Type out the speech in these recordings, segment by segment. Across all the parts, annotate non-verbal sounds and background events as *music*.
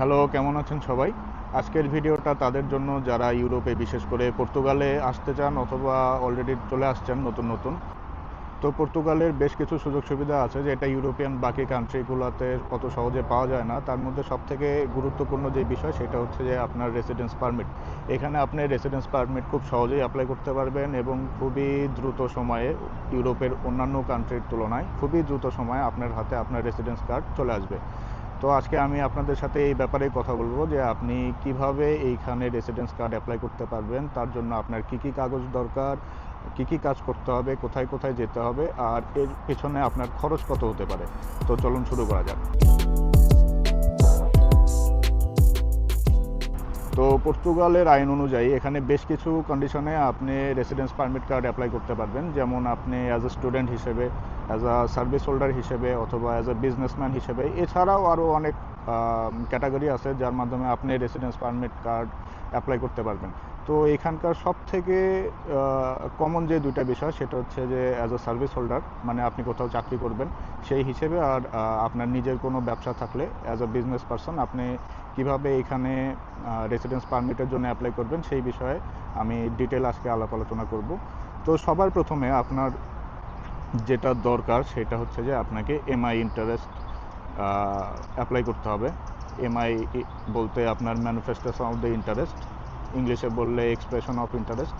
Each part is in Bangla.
হ্যালো, কেমন আছেন সবাই? আজকের ভিডিওটা তাদের জন্য যারা ইউরোপে, বিশেষ করে পর্তুগালে আসতে চান অথবা অলরেডি চলে আসছেন নতুন নতুন। তো পর্তুগালের বেশ কিছু সুযোগ সুবিধা আছে যেটা ইউরোপিয়ান বাকি কান্ট্রিগুলোতে অত সহজে পাওয়া যায় না। তার মধ্যে সবথেকে গুরুত্বপূর্ণ যে বিষয় সেটা হচ্ছে যে আপনার রেসিডেন্স পারমিট এখানে আপনি রেসিডেন্স পারমিট খুব সহজেই অ্যাপ্লাই করতে পারবেন এবং খুবই দ্রুত সময়ে ইউরোপের অন্যান্য কান্ট্রির তুলনায় খুবই দ্রুত সময়ে আপনার হাতে আপনার রেসিডেন্স কার্ড চলে আসবে। তো আজকে আমি আপনাদের সাথে এই ব্যাপারে কথা বলব যে আপনি কীভাবে এইখানে রেসিডেন্স কার্ড অ্যাপ্লাই করতে পারবেন, তার জন্য আপনার কি কি কাগজ দরকার, কি কি কাজ করতে হবে, কোথায় কোথায় যেতে হবে, আর এর পেছনে আপনার খরচ কত হতে পারে। তো চলুন শুরু করা যাক। তো পর্তুগালের আইন অনুযায়ী এখানে বেশ কিছু কন্ডিশনে আপনি রেসিডেন্স পারমিট কার্ড অ্যাপ্লাই করতে পারবেন। যেমন আপনি অ্যাজ এ স্টুডেন্ট হিসেবে অ্যাজ আ সার্ভিস হোল্ডার হিসেবে অথবা অ্যাজ এ বিজনেসম্যান হিসেবে। এছাড়াও আরও অনেক ক্যাটাগরি আছে যার মাধ্যমে আপনি রেসিডেন্স পারমিট কার্ড অ্যাপ্লাই করতে পারবেন। তো এখানকার সব থেকে কমন যে দুইটা বিষয় সেটা হচ্ছে যে অ্যাজ আ সার্ভিস হোল্ডার মানে আপনি কোথাও চাকরি করবেন, সেই হিসেবে আর আপনার নিজের কোনো ব্যবসা থাকলে অ্যাজ আ বিজনেস পারসন আপনি কীভাবে এখানে রেসিডেন্স পারমিটের জন্য অ্যাপ্লাই করবেন সেই বিষয়ে আমি ডিটেল আজকে আলাপ আলোচনা করব। তো সবার প্রথমে আপনার যেটা দরকার সেটা হচ্ছে যে আপনাকে এমআই ইন্টারেস্ট অ্যাপ্লাই করতে হবে। এমআই বলতে আপনার ম্যানিফেস্টেশন অফ দ্য ইন্টারেস্ট ইংলিশে বললে এক্সপ্রেশন অফ ইন্টারেস্ট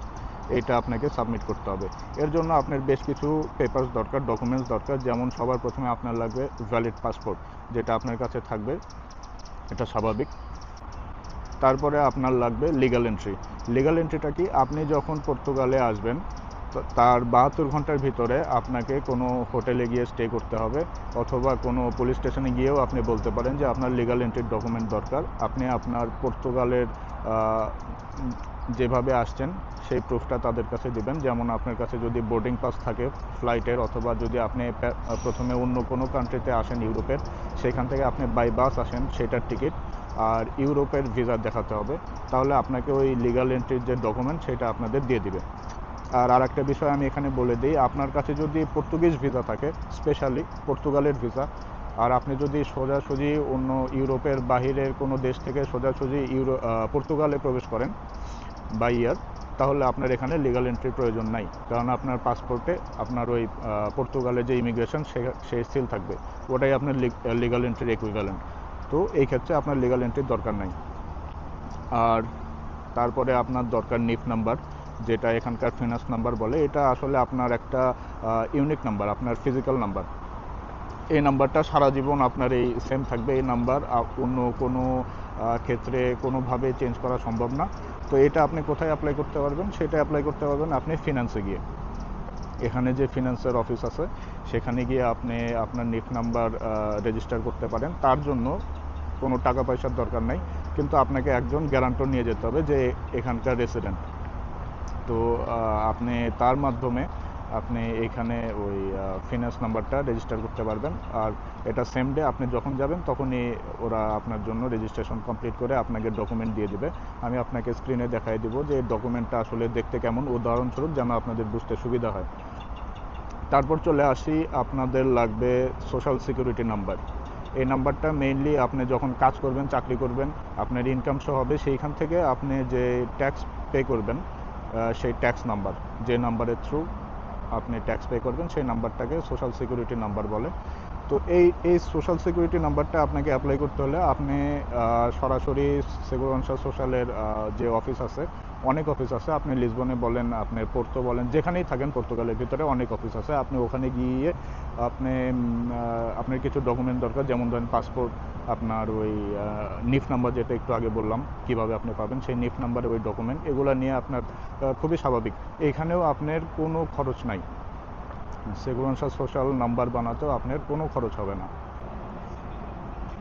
এটা আপনাকে সাবমিট করতে হবে। এর জন্য আপনার বেশ কিছু পেপার্স দরকার ডকুমেন্টস দরকার, যেমন সবার প্রথমে আপনার লাগবে ভ্যালিড পাসপোর্ট যেটা আপনার কাছে থাকবে, এটা স্বাভাবিক। তারপরে আপনার লাগবে লিগাল এন্ট্রি লিগাল এন্ট্রিটা কি? আপনি যখন পর্তুগালে আসবেন তার বাহাত্তর ঘণ্টার ভিতরে আপনাকে কোনো হোটেলে গিয়ে স্টে করতে হবে অথবা কোনো পুলিশ স্টেশনে গিয়েও আপনি বলতে পারেন যে আপনার লিগাল এন্ট্রির ডকুমেন্ট দরকার। আপনি আপনার পর্তুগালের যেভাবে আসছেন সেই প্রুফটা তাদের কাছে দিবেন। যেমন আপনার কাছে যদি বোর্ডিং পাস থাকে ফ্লাইটের অথবা যদি আপনি প্রথমে অন্য কোনো কান্ট্রিতে আসেন ইউরোপের, সেখান থেকে আপনি বাই বাস আসেন সেটার টিকিট আর ইউরোপের ভিসা দেখাতে হবে। তাহলে আপনাকে ওই লিগাল এন্ট্রির যে ডকুমেন্ট সেটা আপনাদের দিয়ে দিবে। আর আরেকটা বিষয় আমি এখানে বলে দিই, আপনার কাছে যদি পর্তুগিজ ভিসা থাকে স্পেশালি পর্তুগালের ভিসা, আর আপনি যদি সোজাসুজি অন্য ইউরোপের বাহিরের কোনো দেশ থেকে সোজাসুজি ইউরো পর্তুগালে প্রবেশ করেন বাই ইয়ার তাহলে আপনার এখানে লিগাল এন্ট্রির প্রয়োজন নাই। কারণ আপনার পাসপোর্টে আপনার ওই পর্তুগালের যে ইমিগ্রেশন সে সে সিল থাকবে। ওটাই আপনার লিগাল এন্ট্রির ইকুইভ্যালেন্ট তো এই ক্ষেত্রে আপনার লিগাল এন্ট্রির দরকার নাই। আর তারপরে আপনার দরকার নিফ নাম্বার যেটা এখানকার ফিনান্স নাম্বার বলে, এটা আসলে আপনার একটা ইউনিক নাম্বার আপনার ফিজিক্যাল নাম্বার এই নাম্বারটা সারা জীবন আপনার এই সেম থাকবে, এই নাম্বার অন্য কোনো ক্ষেত্রে কোনোভাবে চেঞ্জ করা সম্ভব না। তো এটা আপনি কোথায় অ্যাপ্লাই করতে পারবেন? সেটা অ্যাপ্লাই করতে পারবেন আপনি ফিনান্সে গিয়ে। এখানে যে ফিনান্সের অফিস আছে, সেখানে গিয়ে আপনি আপনার নিফ নাম্বার রেজিস্টার করতে পারেন। তার জন্য কোনো টাকা পয়সার দরকার নাই। কিন্তু আপনাকে একজন গ্যারান্টর নিয়ে যেতে হবে যে এখানকার রেসিডেন্ট তো আপনি তার মাধ্যমে আপনি এখানে ওই ফিনান্স নাম্বারটা রেজিস্টার করতে পারবেন। আর এটা সেম ডে আপনি যখন যাবেন, তখনই ওরা আপনার জন্য রেজিস্ট্রেশন কমপ্লিট করে আপনাকে ডকুমেন্ট দিয়ে দেবে। আমি আপনাকে স্ক্রিনে দেখাই দিব যে ডকুমেন্টটা আসলে দেখতে কেমন। উদাহরণস্বরূপ যেন আপনাদের বুঝতে সুবিধা হয়। তারপর চলে আসি, আপনাদের লাগবে সোশ্যাল সিকিউরিটি নাম্বার এই নাম্বারটা মেইনলি আপনি যখন কাজ করবেন, চাকরি করবেন, আপনার ইনকাম শো হবে, সেইখান থেকে আপনি যে ট্যাক্স পে করবেন সেই ট্যাক্স নাম্বার যে নাম্বারের থ্রু আপনি ট্যাক্স পে করবেন, সেই নাম্বারটাকে সোশ্যাল সিকিউরিটি নাম্বার বলে। তো এই এই সোশ্যাল সিকিউরিটি নাম্বারটা আপনাকে অ্যাপ্লাই করতে হলে আপনি সরাসরি সেগুরনসা সোশ্যালের যে অফিস আছে, অনেক অফিস আছে। আপনি লিসবনে বলেন, আপনি পোর্তো বলেন, যেখানেই থাকেন পর্তুগালের ভিতরে অনেক অফিস আছে। আপনি ওখানে গিয়ে আপনি আপনার কিছু ডকুমেন্ট দরকার, যেমন ধরেন পাসপোর্ট আপনার ওই নিফ নাম্বার যেটা একটু আগে বললাম, কীভাবে আপনি পাবেন, সেই নিফ নাম্বারের ওই ডকুমেন্ট এগুলো নিয়ে আপনার খুবই স্বাভাবিক। এখানেও আপনার কোনো খরচ নাই। সেগুরনসা সোশ্যাল নাম্বার বানাতেও আপনার কোনো খরচ হবে না।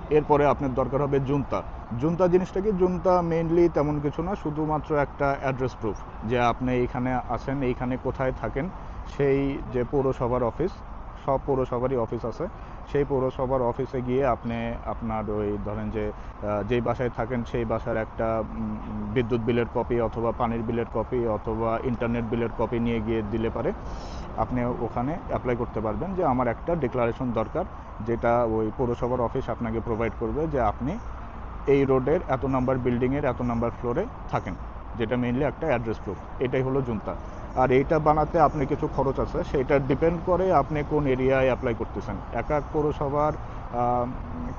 এরপরে আপনার দরকার হবে জুনতা। জুনতা জিনিসটা কি? জুনতা মেইনলি তেমন কিছু না, শুধুমাত্র একটা অ্যাড্রেস প্রুফ যে আপনি এইখানে আসেন, এইখানে কোথায় থাকেন, সেই যে পৌরসভার অফিস সব পৌরসভারই অফিস আছে। সেই পৌরসভার অফিসে গিয়ে আপনি আপনার ওই ধরেন যে যেই বাসায় থাকেন সেই বাসার একটা বিদ্যুৎ বিলের কপি অথবা পানির বিলের কপি অথবা ইন্টারনেট বিলের কপি নিয়ে গিয়ে দিলে পারে। আপনি ওখানে অ্যাপ্লাই করতে পারবেন যে আমার একটা ডিক্লারেশন দরকার, যেটা ওই পৌরসভার অফিস আপনাকে প্রোভাইড করবে যে আপনি এই রোডের এত নাম্বার বিল্ডিংয়ের এত নাম্বার ফ্লোরে থাকেন, যেটা মেইনলি একটা অ্যাড্রেস প্রুফ এটাই হলো জুনতা আর এইটা বানাতে আপনি কিছু খরচ আছে, সেটা ডিপেন্ড করে আপনি কোন এরিয়ায় অ্যাপ্লাই করতেছেন। এক এক পৌরসভার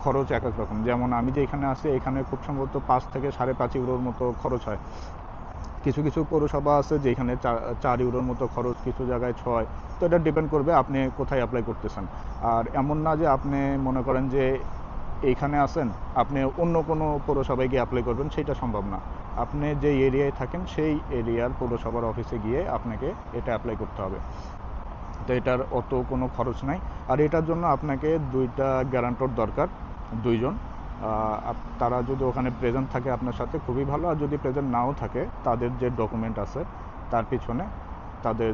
খরচ এক এক রকম। যেমন আমি যে এখানে আছি, এখানে খুব সম্ভবত পাঁচ থেকে সাড়ে পাঁচ ইউরোর মতো খরচ হয়। কিছু কিছু পৌরসভা আছে যেখানে চার ইউরোর মতো খরচ, কিছু জায়গায় ছয়। তো এটা ডিপেন্ড করবে আপনি কোথায় অ্যাপ্লাই করতেছেন। আর এমন না যে আপনি মনে করেন যে এইখানে আছেন আপনি অন্য কোনো পৌরসভায় গিয়ে অ্যাপ্লাই করবেন, সেটা সম্ভব না। আপনি যে এরিয়ায় থাকেন, সেই এরিয়ার পৌরসভার অফিসে গিয়ে আপনাকে এটা অ্যাপ্লাই করতে হবে। তো এটার অত কোনো খরচ নাই। আর এটার জন্য আপনাকে দুইটা গ্যারান্টর দরকার, দুইজন। তারা যদি ওখানে প্রেজেন্ট থাকে আপনার সাথে, খুবই ভালো। আর যদি প্রেজেন্ট নাও থাকে, তাদের যে ডকুমেন্ট আছে, তার পিছনে তাদের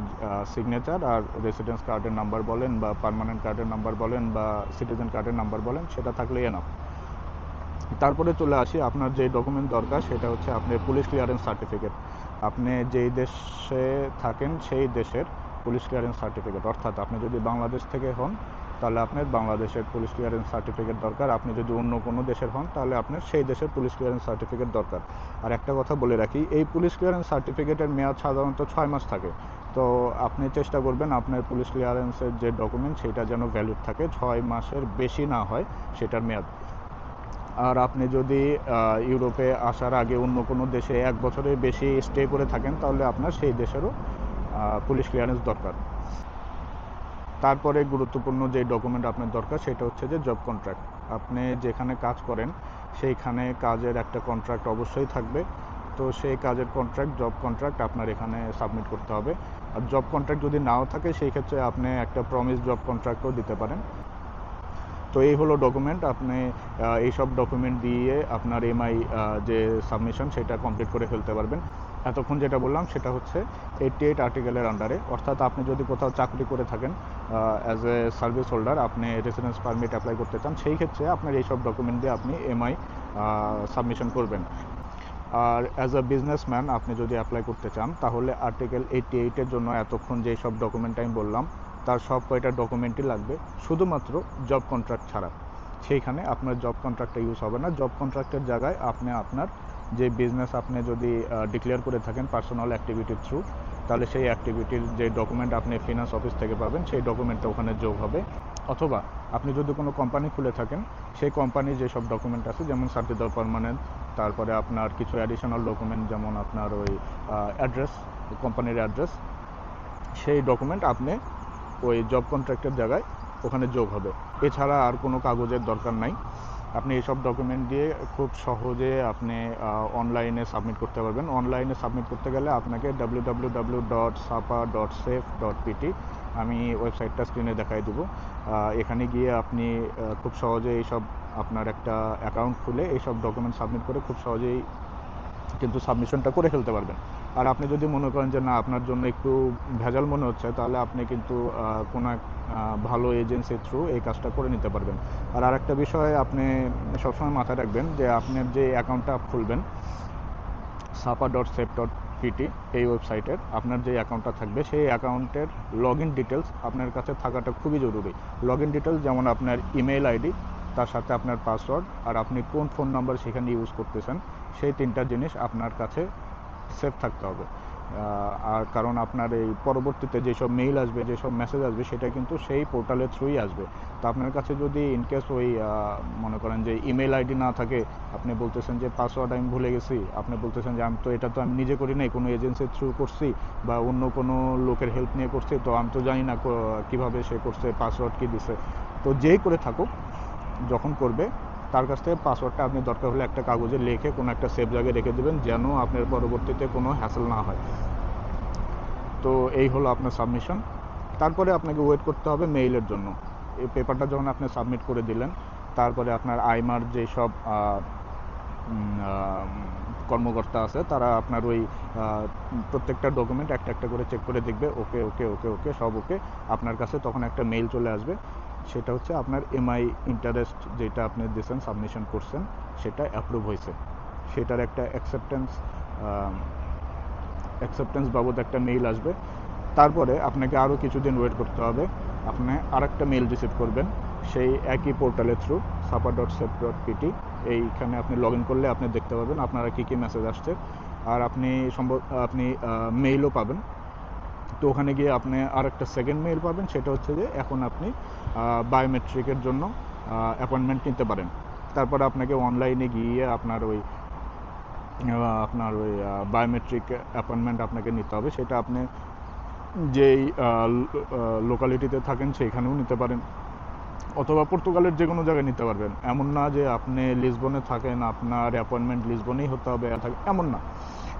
সিগনেচার আর রেসিডেন্স কার্ডের নাম্বার বলেন বা পার্মানেন্ট কার্ডের নাম্বার বলেন বা সিটিজেন কার্ডের নাম্বার বলেন, সেটা থাকলে এনাফ তারপরে চলে আসি, আপনার যে ডকুমেন্ট দরকার, সেটা হচ্ছে আপনার পুলিশ ক্লিয়ারেন্স সার্টিফিকেট আপনি যেই দেশে থাকেন, সেই দেশের পুলিশ ক্লিয়ারেন্স সার্টিফিকেট অর্থাৎ আপনি যদি বাংলাদেশ থেকে হন তাহলে আপনার বাংলাদেশের পুলিশ ক্লিয়ারেন্স সার্টিফিকেট দরকার। আপনি যদি অন্য কোনো দেশের হন, তাহলে আপনার সেই দেশের পুলিশ ক্লিয়ারেন্স সার্টিফিকেট দরকার। আর একটা কথা বলে রাখি, এই পুলিশ ক্লিয়ারেন্স সার্টিফিকেটের মেয়াদ সাধারণত ছয় মাস থাকে। তো আপনি চেষ্টা করবেন আপনার পুলিশ ক্লিয়ারেন্সের যে ডকুমেন্ট সেটা যেন ভ্যালিড থাকে, ছয় মাসের বেশি না হয় সেটার মেয়াদ। আর আপনি যদি ইউরোপে আসার আগে অন্য কোনো দেশে এক বছরের বেশি স্টে করে থাকেন, তাহলে আপনার সেই দেশেরও পুলিশ ক্লিয়ারেন্স দরকার। তারপরে গুরুত্বপূর্ণ যে ডকুমেন্ট আপনার দরকার, সেটা হচ্ছে যে জব কন্ট্রাক্ট আপনি যেখানে কাজ করেন, সেইখানে কাজের একটা কন্ট্রাক্ট অবশ্যই থাকবে। তো সেই কাজের কন্ট্রাক্ট জব কন্ট্রাক্ট আপনার এখানে সাবমিট করতে হবে। আর জব কন্ট্রাক্ট যদি নাও থাকে, সেই ক্ষেত্রে আপনি একটা প্রমিস জব কন্ট্রাক্টও দিতে পারেন। তো এই হলো ডকুমেন্ট আপনি এইসব ডকুমেন্ট দিয়ে আপনার এমআই যে সাবমিশন সেটা কমপ্লিট করে ফেলতে পারবেন। এতক্ষণ যেটা বললাম, সেটা হচ্ছে এইটটি এইট আর্টিকেলের আন্ডারে অর্থাৎ আপনি যদি কোথাও চাকরি করে থাকেন অ্যাজ এ সার্ভিস হোল্ডার আপনি রেসিডেন্স পারমিট অ্যাপ্লাই করতে চান, সেই ক্ষেত্রে আপনার এইসব ডকুমেন্ট দিয়ে আপনি এমআই সাবমিশন করবেন। আর অ্যাজ আ বিজনেসম্যান আপনি যদি অ্যাপ্লাই করতে চান, তাহলে আর্টিকেল এইটটি এইটের জন্য এতক্ষণ যেই সব ডকুমেন্ট আমি বললাম, তার সব কয়টা ডকুমেন্টই লাগবে, শুধুমাত্র জব কন্ট্রাক্ট ছাড়া। সেইখানে আপনার জব কন্ট্রাক্টটা ইউজ হবে না। জব কন্ট্রাক্টের জায়গায় আপনি আপনার যে বিজনেস আপনি যদি ডিক্লেয়ার করে থাকেন পার্সোনাল অ্যাক্টিভিটির থ্রু তাহলে সেই অ্যাক্টিভিটির যে ডকুমেন্ট আপনি ফিনান্স অফিস থেকে পাবেন, সেই ডকুমেন্টটা ওখানে যোগ হবে। অথবা আপনি যদি কোনো কোম্পানি খুলে থাকেন, সেই কোম্পানির যেসব ডকুমেন্ট আছে, যেমন সার্টিফিকেট পারমানেন্ট তারপরে আপনার কিছু অ্যাডিশনাল ডকুমেন্ট যেমন আপনার ওই অ্যাড্রেস কোম্পানির অ্যাড্রেস সেই ডকুমেন্ট আপনি ওই জব কন্ট্রাক্টের জায়গায় ওখানে যোগ হবে। এছাড়া আর কোনো কাগজের দরকার নাই। আপনি এইসব ডকুমেন্ট দিয়ে খুব সহজে আপনি অনলাইনে সাবমিট করতে পারবেন। অনলাইনে সাবমিট করতে গেলে আপনাকে W W dot dot SEF dot PT আমি ওয়েবসাইটটা স্ক্রিনে দেখাই দেবো। এখানে গিয়ে আপনি খুব সহজে এইসব আপনার একটা অ্যাকাউন্ট খুলে এইসব ডকুমেন্ট সাবমিট করে খুব সহজেই কিন্তু সাবমিশনটা করে ফেলতে পারবেন। আর আপনি যদি মনে করেন যে না, আপনার জন্য একটু ভেজাল মনে হচ্ছে, তাহলে আপনি কিন্তু কোনো এক ভালো এজেন্সির থ্রু এই কাজটা করে নিতে পারবেন। আর আরেকটা বিষয় আপনি সবসময় মাথায় রাখবেন যে আপনার যে অ্যাকাউন্টটা খুলবেন সাপা ডট সেফ ডট পিটি এই ওয়েবসাইটের আপনার যে অ্যাকাউন্টটা থাকবে, সেই অ্যাকাউন্টের লগ ইন ডিটেলস আপনার কাছে থাকাটা খুবই জরুরি। লগ ইন ডিটেলস যেমন আপনার ইমেল আইডি তার সাথে আপনার পাসওয়ার্ড আর আপনি কোন ফোন নাম্বার সেখানে ইউজ করতেছেন, সেই তিনটা জিনিস আপনার কাছে সেফ থাকতে হবে। আর কারণ আপনার এই পরবর্তীতে যেসব মেইল আসবে, যেসব মেসেজ আসবে, সেটা কিন্তু সেই পোর্টালের থ্রুই আসবে। তো আপনার কাছে যদি ইনকেস ওই মনে করেন যে ইমেল আইডি না থাকে, আপনি বলতেছেন যে পাসওয়ার্ড আমি ভুলে গেছি, আপনি বলতেছেন যে আমি তো এটা তো আমি নিজে করি নাই, কোনো এজেন্সির থ্রু করছি বা অন্য কোনো লোকের হেল্প নিয়ে করছি, তো আমি তো জানি না কীভাবে সে করছে পাসওয়ার্ড কি দিছে। তো যেই করে থাকুক, যখন করবে তার কাছ থেকে পাসওয়ার্ডটা আপনি দরকার হলে একটা কাগজে লিখে কোনো একটা সেফ জায়গায় রেখে দেবেন যেন আপনার পরবর্তীতে কোনো হ্যাসেল না হয়। তো এই হলো আপনার সাবমিশন তারপরে আপনাকে ওয়েট করতে হবে মেইলের জন্য। এই পেপারটা যখন আপনি সাবমিট করে দিলেন, তারপরে আপনার আইমার যেসব কর্মকর্তা আছে, তারা আপনার ওই প্রত্যেকটা ডকুমেন্ট একটা একটা করে চেক করে দেখবে, ওকে ওকে ওকে ওকে, সব ওকে। আপনার কাছে তখন একটা মেইল চলে আসবে। সেটা হচ্ছে আপনার এমআই ইন্টারেস্ট যেটা আপনি দিয়েছেন সাবমিশন করছেন, সেটা অ্যাপ্রুভ হয়েছে। সেটার একটা অ্যাকসেপ্টেন্স অ্যাকসেপ্টেন্স বাবদ একটা মেইল আসবে। তারপরে আপনাকে আরও কিছুদিন ওয়েট করতে হবে। আপনি আরেকটা মেইল রিসিভ করবেন সেই একই পোর্টালের থ্রু সাপা ডট সেফ ডট পিটি এইখানে আপনি লগ ইন করলে আপনি দেখতে পাবেন আপনারা কী কী মেসেজ আসছে। আর আপনি সম্ভব আপনি মেইলও পাবেন। তো ওখানে গিয়ে আপনি আর একটা সেকেন্ড মেইল পাবেন, সেটা হচ্ছে যে এখন আপনি বায়োমেট্রিকের জন্য অ্যাপয়েন্টমেন্ট নিতে পারেন। তারপরে আপনাকে অনলাইনে গিয়ে আপনার ওই আপনার ওই বায়োমেট্রিক অ্যাপয়েন্টমেন্ট আপনাকে নিতে হবে। সেটা আপনি যেই লোকালিটিতে থাকেন সেইখানেও নিতে পারেন। অথবা পর্তুগালের যে কোনো জায়গায় নিতে পারবেন। এমন না যে আপনি লিসবনে থাকেন, আপনার অ্যাপয়েন্টমেন্ট লিসবনেই হতে হবে এমন না।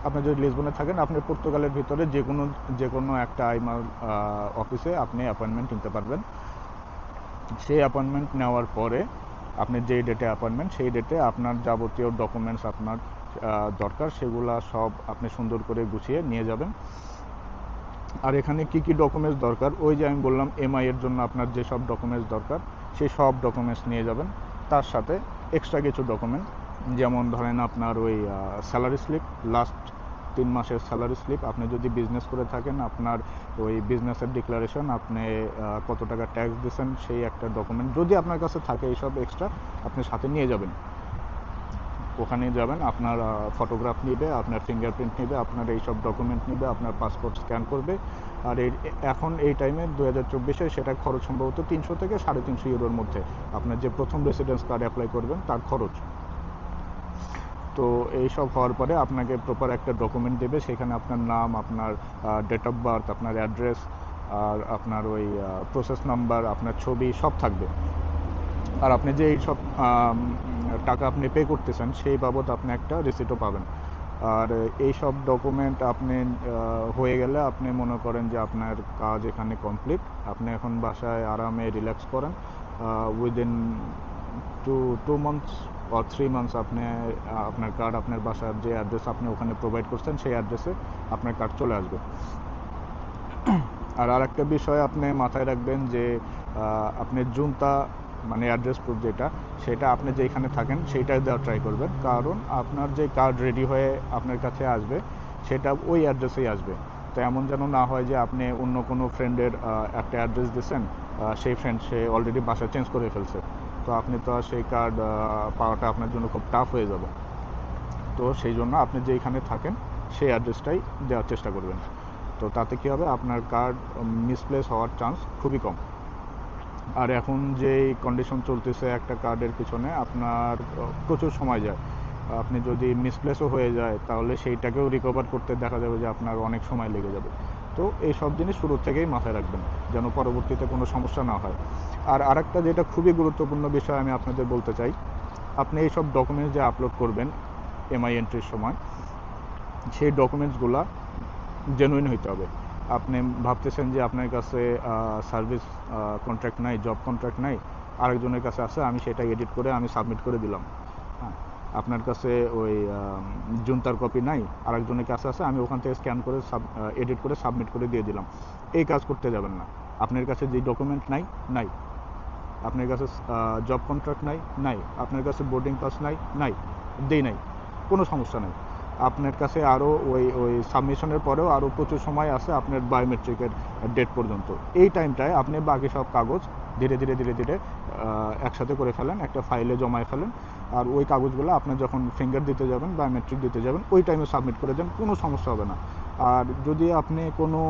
আপনি যদি লিসবনে থাকেন, আপনি পর্তুগালের ভিতরে যে কোনো যে কোনো একটা আইমার অফিসে আপনি অ্যাপয়েন্টমেন্ট নিতে পারবেন। সেই অ্যাপয়েন্টমেন্ট নেওয়ার পরে আপনি যেই ডেটে অ্যাপয়েন্টমেন্ট সেই ডেটে আপনার যাবতীয় ডকুমেন্টস আপনার দরকার, সেগুলা সব আপনি সুন্দর করে গুছিয়ে নিয়ে যাবেন। আর এখানে কি কি ডকুমেন্টস দরকার? ওই যে আমি বললাম এমআই এর জন্য আপনার যে সব ডকুমেন্টস দরকার, সেই সব ডকুমেন্টস নিয়ে যাবেন। তার সাথে এক্সট্রা কিছু ডকুমেন্ট যেমন ধরেন আপনার ওই স্যালারি স্লিপ লাস্ট তিন মাসের স্যালারি স্লিপ আপনি যদি বিজনেস করে থাকেন, আপনার ওই বিজনেসের ডিক্লারেশন আপনি কত টাকা ট্যাক্স দিয়েছেন, সেই একটা ডকুমেন্ট যদি আপনার কাছে থাকে, এইসব এক্সট্রা আপনি সাথে নিয়ে যাবেন। ওখানে যাবেন, আপনার ফটোগ্রাফ নেবে, আপনার ফিঙ্গারপ্রিন্ট নেবে, আপনার এই সব ডকুমেন্ট নেবে, আপনার পাসপোর্ট স্ক্যান করবে। আর এই, এখন এই টাইমে দু হাজার চব্বিশে সেটা খরচ সম্ভবত তিনশো থেকে সাড়ে তিনশো ইউরোর মধ্যে। আপনার যে প্রথম রেসিডেন্স কার্ড অ্যাপ্লাই করবেন, তার খরচ। তো এই সব হওয়ার পরে আপনাকে প্রপার একটা ডকুমেন্ট দেবে। সেখানে আপনার নাম, আপনার ডেট অফ বার্থ আপনার অ্যাড্রেস আর আপনার ওই প্রসেস নাম্বার আপনার ছবি, সব থাকবে। আর আপনি যে সব টাকা আপনি পে করতেছেন, সেই বাবদ আপনি একটা রিসিটও পাবেন। আর এই সব ডকুমেন্ট আপনি হয়ে গেলে আপনি মনে করেন যে আপনার কাজ এখানে কমপ্লিট আপনি এখন বাসায় আরামে রিল্যাক্স করেন। Within two two months or three months আপনি আপনার কার্ড আপনার বাসার যে অ্যাড্রেস আপনি ওখানে প্রোভাইড করছেন, সেই অ্যাড্রেসে আপনার কার্ড চলে আসবে। আর আরেকটা বিষয় আপনি মাথায় রাখবেন যে আপনি জুনতা মানে অ্যাড্রেস প্রুফ যেটা, সেটা আপনি যেখানে থাকেন, সেইটাই দেওয়ার ট্রাই করবেন। কারণ আপনার যে কার্ড রেডি হয়ে আপনার কাছে আসবে, সেটা ওই অ্যাড্রেসেই আসবে। তো এমন যেন না হয় যে আপনি অন্য কোনো ফ্রেন্ডের একটা অ্যাড্রেস দিয়েছেন সেই ফ্রেন্ড সে অলরেডি বাসা চেঞ্জ করে ফেলছে। তো আপনি তো আর সেই কার্ড পাওয়াটা আপনার জন্য খুব টাফ হয়ে যাবে। তো সেই জন্য আপনি যেইখানে থাকেন, সেই অ্যাড্রেসটাই দেওয়ার চেষ্টা করবেন। তো তাতে কী হবে? আপনার কার্ড মিসপ্লেস হওয়ার চান্স খুবই কম। আর এখন যে কন্ডিশন চলতেছে একটা কার্ডের পিছনে, আপনার প্রচুর সময় যায়। আপনি যদি মিসপ্লেসও হয়ে যায়, তাহলে সেইটাকেও রিকভার করতে দেখা যাবে যে আপনার অনেক সময় লেগে যাবে। তো এই সব জিনিস শুরু থেকেই মাথায় রাখবেন, যেন পরবর্তীতে কোনো সমস্যা না হয়। আর আরেকটা যেটা খুবই গুরুত্বপূর্ণ বিষয় আমি আপনাদের বলতে চাই, আপনি এই সব ডকুমেন্টস যে আপলোড করবেন এমআই এন্ট্রির সময়, সেই ডকুমেন্টসগুলা জেনুইন হইতে হবে। আপনি ভাবতেছেন যে আপনার কাছে সার্ভিস কন্ট্রাক্ট নাই জব কন্ট্রাক্ট নাই, আরেকজনের কাছে আছে, আমি সেটা এডিট করে আমি সাবমিট করে দিলাম। হ্যাঁ আপনার কাছে ওই জুনতার কপি নাই, আরেকজনের কাছে আছে, আমি ওখান থেকে স্ক্যান করে সাব এডিট করে সাবমিট করে দিয়ে দিলাম। এই কাজ করতে যাবেন না। আপনার কাছে যে ডকুমেন্ট নাই নাই। আপনার কাছে জব কন্ট্রাক্ট নাই নাই। আপনার কাছে বোর্ডিং পাস নাই নাই। দেই নাই। কোনো সমস্যা নাই। আপনার কাছে আরও ওই ওই সাবমিশনের পরেও আরও প্রচুর সময় আছে আপনার বায়োমেট্রিকের ডেট পর্যন্ত। এই টাইমটায় আপনি বাকি সব কাগজ ধীরে ধীরে ধীরে ধীরে একসাথে করে ফেলেন, একটা ফাইলে জমায় ফেলেন। আর ওই কাগজগুলো আপনি যখন ফিঙ্গার দিতে যাবেন বায়োমেট্রিক দিতে যাবেন, ওই টাইমে সাবমিট করে দেন, কোনো সমস্যা হবে না। আর যদি আপনি কোনো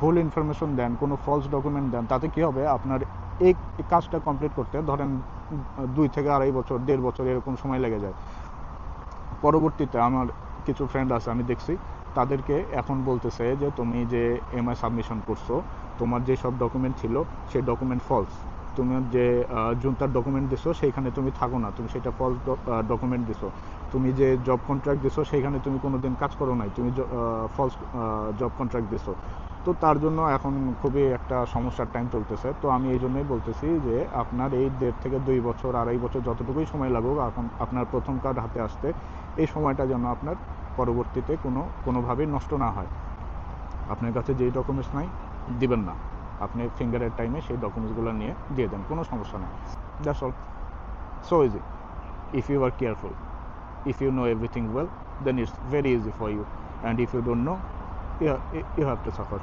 ভুল ইনফরমেশন দেন, কোনো ফলস ডকুমেন্ট দেন, তাতে কী হবে? আপনার এই কাজটা কমপ্লিট করতে ধরেন দুই থেকে আড়াই বছর, দেড় বছর এরকম সময় লেগে যায়। পরবর্তীতে আমার কিছু ফ্রেন্ড আছে, আমি দেখছি, তাদেরকে এখন বলতেছে যে, তুমি যে এমআই সাবমিশন করছ, তোমার যে সব ডকুমেন্ট ছিল, সেই ডকুমেন্ট ফলস তুমি যে জুনতার ডকুমেন্ট দিছো, সেইখানে তুমি থাকো না। তুমি সেটা ফলস ডকুমেন্ট দিছো। তুমি যে জব কন্ট্রাক্ট দিছো, সেইখানে তুমি কোনো দিন কাজ করো নাই। তুমি ফলস জব কন্ট্রাক্ট দিছো। তো তার জন্য এখন খুবই একটা সমস্যার টাইম চলতেছে। তো আমি এই জন্যই বলতেছি যে, আপনার এই দেড় থেকে দুই বছর, আড়াই বছর যতটুকুই সময় লাগুক এখন আপনার প্রথম কার্ড হাতে আসতে এই সময়টা যেন আপনার পরবর্তীতে কোনো, কোনোভাবেই নষ্ট না হয়। আপনার কাছে যেই ডকুমেন্টস নাই, দিবেন না। আপনি ফিঙ্গারের টাইমে সেই ডকুমেন্টসগুলো নিয়ে দিয়ে দেন, কোনো সমস্যা নেই। That's all so easy if you are careful, if you know everything well, then it's very easy for you. And if you don't know to suffer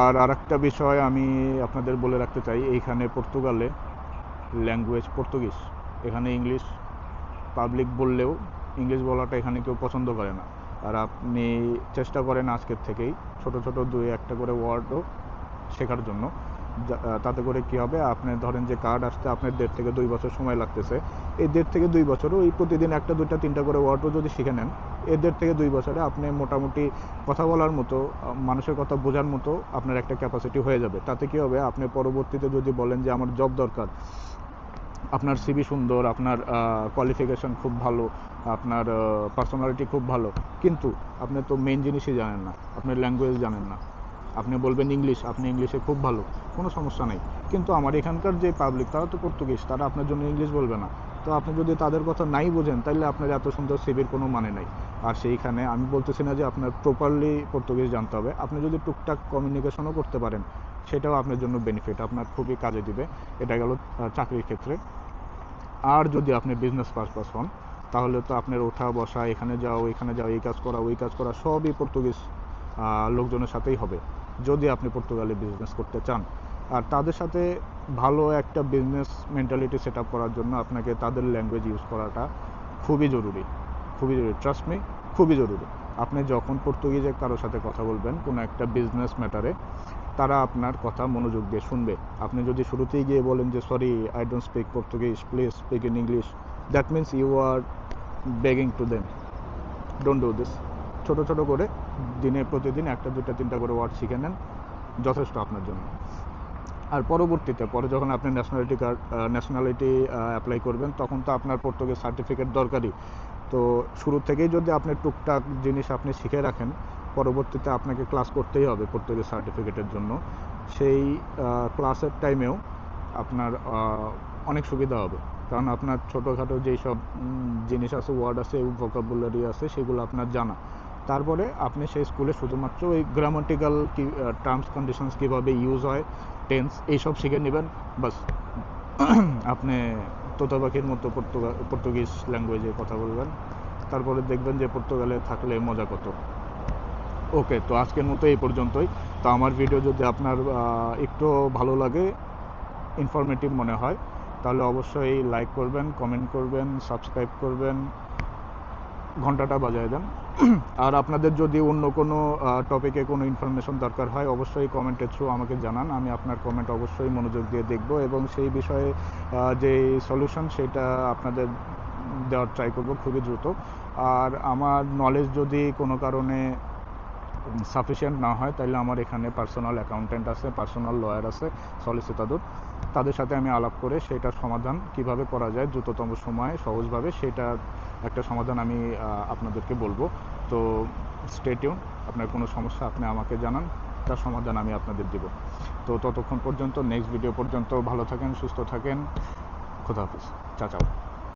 আর আরেকটা বিষয় আমি আপনাদের বলে রাখতে চাই, এইখানে পর্তুগালে ল্যাঙ্গুয়েজ পর্তুগিজ, এখানে ইংলিশ পাবলিক বললেও ইংলিশ বলাটা এখানে কেউ পছন্দ করে না। আর আপনি চেষ্টা করেন আজকের থেকেই ছোট ছোট দুই একটা করে ওয়ার্ডও শেখার জন্য। তাতে করে কি হবে, আপনি ধরেন যে কার্ড আসতে আপনার দেড় থেকে দুই বছর সময় লাগতেছে। এই দেড় থেকে দুই বছরও এই প্রতিদিন একটা, দুইটা, তিনটা করে ওয়ার্ডও যদি শিখে নেন এই দেড় থেকে দুই বছরে আপনি মোটামুটি কথা বলার মতো, মানুষের কথা বোঝার মতো আপনার একটা ক্যাপাসিটি হয়ে যাবে। তাতে কি হবে? আপনি পরবর্তীতে যদি বলেন যে আমার জব দরকার, আপনার সিবি সুন্দর, আপনার কোয়ালিফিকেশন খুব ভালো, আপনার পার্সোনালিটি খুব ভালো, কিন্তু আপনি তো মেন জিনিসই জানেন না, আপনি ল্যাঙ্গুয়েজ জানেন না। আপনি বলবেন ইংলিশ, আপনি ইংলিশে খুব ভালো, কোনো সমস্যা নেই। কিন্তু আমার এখানকার যে পাবলিক তারা তো পর্তুগিজ তারা আপনার জন্য ইংলিশ বলবে না। তো আপনি যদি তাদের কথা নাই বোঝেন তাহলে আপনার এত সুন্দর সিবির কোনো মানে নাই। আর সেইখানে আমি বলতেছি না যে আপনার প্রপারলি পর্তুগিজ জানতে হবে। আপনি যদি টুকটাক কমিউনিকেশনও করতে পারেন, সেটাও আপনার জন্য বেনিফিট আপনার খুবই কাজে দিবে। এটা গেল চাকরির ক্ষেত্রে। আর যদি আপনি বিজনেস পারপাস হন, তাহলে তো আপনার ওঠা, বসা, এখানে যাও এখানে যাও, এই কাজ করা ওই কাজ করা সবই পর্তুগিজ লোকজনের সাথেই হবে। যদি আপনি পর্তুগালে বিজনেস করতে চান। আর তাদের সাথে ভালো একটা বিজনেস মেন্টালিটি সেট আপ করার জন্য আপনাকে তাদের ল্যাঙ্গুয়েজ ইউজ করাটা খুবই জরুরি। খুবই জরুরি ট্রাস্ট মি খুবই জরুরি। আপনি যখন পর্তুগিজে কারোর সাথে কথা বলবেন, কোনো একটা বিজনেস ম্যাটারে তারা আপনার কথা মনোযোগ দিয়ে শুনবে। আপনি যদি শুরুতেই গিয়ে বলেন যে sorry I don't speak Portuguese please speak in English that means you are begging to them don't do this ছোট ছোট করে দিনে, প্রতিদিন একটা দুটা তিনটা করে ওয়ার্ড শিখে নেন, যথেষ্ট আপনার জন্য। আর পরবর্তীতে পরে যখন আপনি ন্যাশনালিটি কার্ড ন্যাশনালিটি অ্যাপ্লাই করবেন, তখন তো আপনার পর্তুগিজ সার্টিফিকেট দরকারই। তো শুরু থেকেই যদি আপনি টুকটাক জিনিস আপনি শিখে রাখেন, পরবর্তীতে আপনাকে ক্লাস করতেই হবে পর্তুগিজ সার্টিফিকেটের জন্য। সেই ক্লাসের টাইমেও আপনার অনেক সুবিধা হবে। কারণ আপনার ছোটোখাটো যেই সব জিনিস আছে ওয়ার্ড আছে ভোকাবুলারি আছে, সেগুলো আপনার জানা। তারপরে আপনি সেই স্কুলে শুধুমাত্র ওই গ্রামাটিক্যাল কি টার্মস কন্ডিশনস কীভাবে ইউজ হয় টেন্স এইসব শিখে নেবেন, বাস। *clears throat* আপনি তোতা পাখির মতো পর্তুগা, পর্তুগিজ ল্যাঙ্গুয়েজে কথা বলবেন। তারপরে দেখবেন যে পর্তুগালে থাকলে মজা কত। ওকে, তো আজকের মতো এই পর্যন্তই। তো আমার ভিডিও যদি আপনার একটু ভালো লাগে ইনফরমেটিভ মনে হয়, তাহলে অবশ্যই লাইক করবেন কমেন্ট করবেন সাবস্ক্রাইব করবেন, ঘন্টাটা বাজায় দেন। *clears throat* আর আপনাদের যদি অন্য কোনো টপিকে কোনো ইনফরমেশন দরকার হয়, অবশ্যই কমেন্টের থ্রু আমাকে জানান। আমি আপনার কমেন্ট অবশ্যই মনোযোগ দিয়ে দেখব এবং সেই বিষয়ে যে সলিউশন সেটা আপনাদের দেওয়ার ট্রাই করব খুবই দ্রুত। আর আমার নলেজ যদি কোনো কারণে সাফিসিয়েন্ট না হয়, তাহলে আমার এখানে পার্সোনাল অ্যাকাউন্টেন্ট আছে পার্সোনাল লয়ার আছে সলিসিটাদর তাদের সাথে আমি আলাপ করে সেটার সমাধান কীভাবে করা যায় দ্রুততম সময়ে, সহজভাবে সেটার একটা সমাধান আমি আপনাদেরকে বলব। তো স্টেটিউন আপনার কোনো সমস্যা আপনি আমাকে জানান, তার সমাধান আমি আপনাদের দেব। তো ততক্ষণ পর্যন্ত নেক্সট ভিডিও পর্যন্ত ভালো থাকেন, সুস্থ থাকেন। খোদা হাফিজ। চা চাও